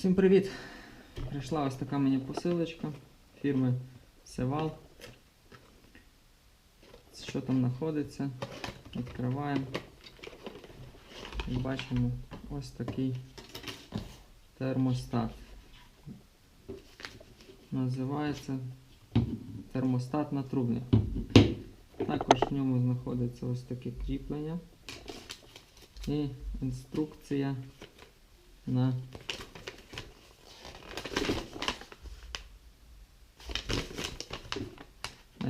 Всім привіт! Прийшла ось така мені посилочка фірми Севал. Що там знаходиться? Відкриваємо. І бачимо ось такий термостат. Називається термостат на трубних. Також в ньому знаходиться ось таке кріплення і інструкція на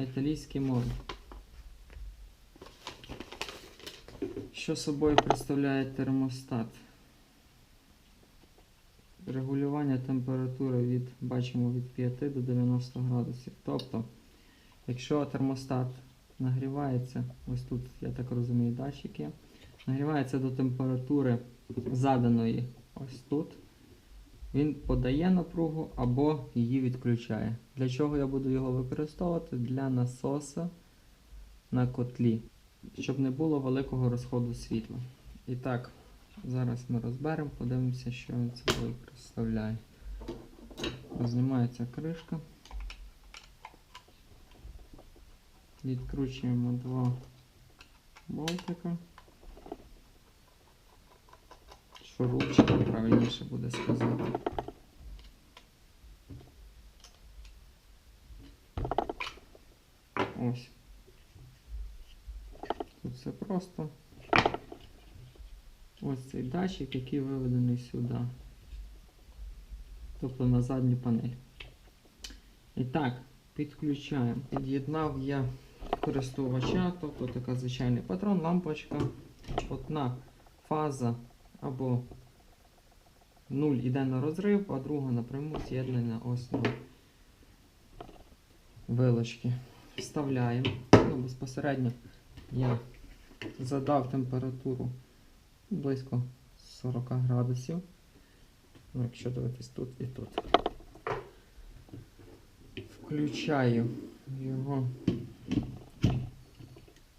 на італійській мові. Що собою представляє термостат? Регулювання температури від, бачимо, від 5 до 90 градусів. Тобто, якщо термостат нагрівається, ось тут, я так розумію, датчик є, нагрівається до температури заданої ось тут, він подає напругу або її відключає. Для чого я буду його використовувати? Для насоса на котлі, щоб не було великого розходу світла. І так, зараз ми розберемо, подивимося, що він собою представляє. Знімається кришка. Відкручуємо два болтика. Шурупчика, правильніше буде сказати. Ось. Тут все просто. Ось цей датчик, який виведений сюди. Тобто на задню панель. І так, підключаємо. Під'єднав я користувача, тобто така звичайний патрон, лампочка, одна фаза або 0 йде на розрив, а друга напряму з'єднана ось на вилочки. Вставляємо. Ну, безпосередньо я задав температуру близько 40 градусів. Ну, якщо дивитись тут і тут. Включаю його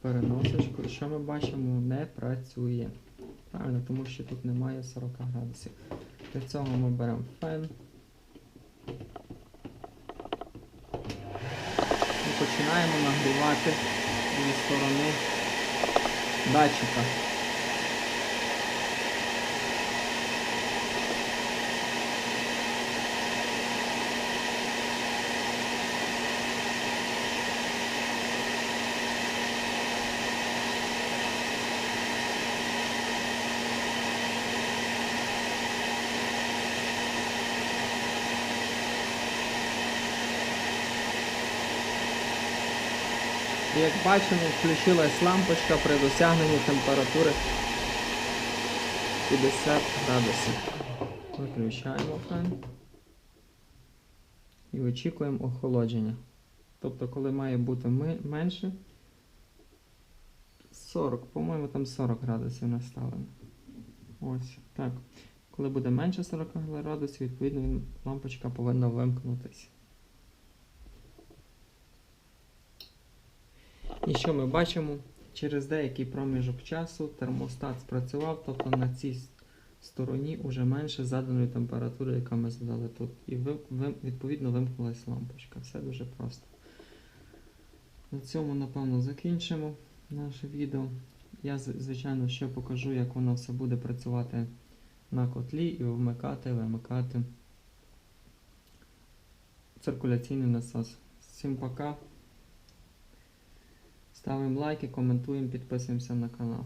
переносочку. Що ми бачимо, не працює. Правильно, тому що тут немає 40 градусів. Для цього ми беремо фен. І починаємо нагрівати зі сторони датчика. Як бачимо, включилась лампочка при досягненні температури 50 градусів. Виключаємо фен і очікуємо охолодження. Тобто, коли має бути менше 40, по-моєму, там 40 градусів наставлено. Ось так. Коли буде менше 40 градусів, відповідно лампочка повинна вимкнутися. І що ми бачимо? Через деякий проміжок часу термостат спрацював, тобто на цій стороні вже менше заданої температури, яка ми задали тут. І відповідно вимкнулася лампочка. Все дуже просто. На цьому, напевно, закінчимо наше відео. Я, звичайно, ще покажу, як воно все буде працювати на котлі і вмикати, вимикати циркуляційний насос. Всім пока. Ставимо лайки, коментуємо, підписуємося на канал.